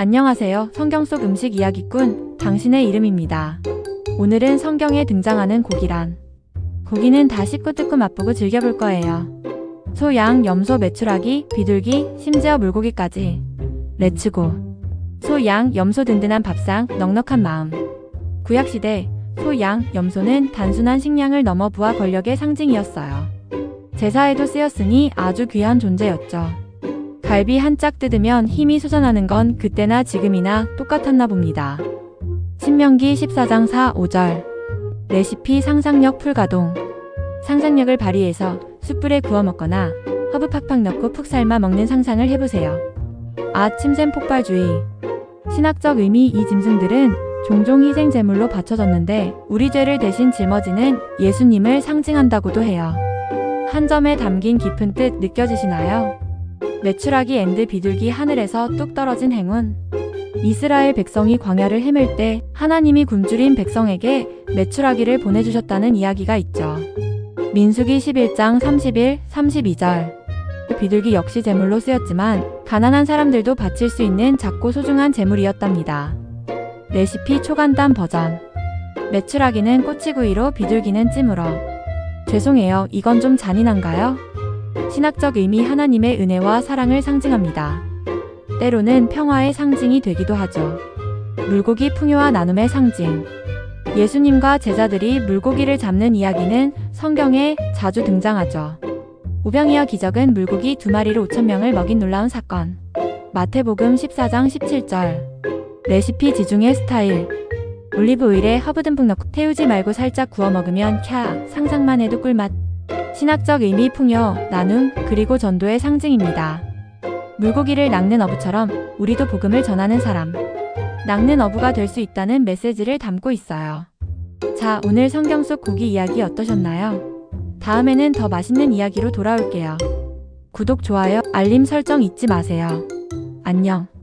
안녕하세요. 성경 속 음식 이야기꾼 당신의 이름입니다. 오늘은 성경에 등장하는 고기란 고기는 다 씹고 뜯고 맛보고 즐겨볼 거예요. 소, 양, 염소, 메추라기, 비둘기, 심지어 물고기까지. 렛츠고. 소, 양, 염소 든든한 밥상, 넉넉한 마음. 구약시대 소, 양, 염소는 단순한 식량을 넘어 부와 권력의 상징이었어요. 제사에도 쓰였으니 아주 귀한 존재였죠. 갈비 한 짝 뜯으면 힘이 솟아나는 건 그때나 지금이나 똑같았나 봅니다. 신명기 14장 4, 5절. 레시피 상상력 풀가동. 상상력을 발휘해서 숯불에 구워 먹거나 허브 팍팍 넣고 푹 삶아 먹는 상상을 해보세요. 아, 침샘 폭발주의. 신학적 의미 이 짐승들은 종종 희생 제물로 바쳐졌는데 우리 죄를 대신 짊어지는 예수님을 상징한다고도 해요. 한 점에 담긴 깊은 뜻 느껴지시나요? 메추라기 앤드 비둘기 하늘에서 뚝 떨어진 행운. 이스라엘 백성이 광야를 헤맬 때 하나님이 굶주린 백성에게 메추라기를 보내주셨다는 이야기가 있죠. 민수기 11장 31, 32절. 비둘기 역시 제물로 쓰였지만 가난한 사람들도 바칠 수 있는 작고 소중한 제물이었답니다. 레시피 초간단 버전. 메추라기는 꼬치구이로 비둘기는 찜으로. 죄송해요. 이건 좀 잔인한가요? 신학적 의미 하나님의 은혜와 사랑을 상징합니다. 때로는 평화의 상징이 되기도 하죠. 물고기 풍요와 나눔의 상징. 예수님과 제자들이 물고기를 잡는 이야기는 성경에 자주 등장하죠. 오병이어 기적은 물고기 두 마리로 5천 명을 먹인 놀라운 사건. 마태복음 14장 17절. 레시피 지중해 스타일. 올리브 오일에 허브 듬뿍 넣고 태우지 말고 살짝 구워 먹으면 캬 상상만 해도 꿀맛. 신학적 의미 풍요, 나눔, 그리고 전도의 상징입니다. 물고기를 낚는 어부처럼 우리도 복음을 전하는 사람. 낚는 어부가 될 수 있다는 메시지를 담고 있어요. 자, 오늘 성경 속 고기 이야기 어떠셨나요? 다음에는 더 맛있는 이야기로 돌아올게요. 구독, 좋아요, 알림 설정 잊지 마세요. 안녕.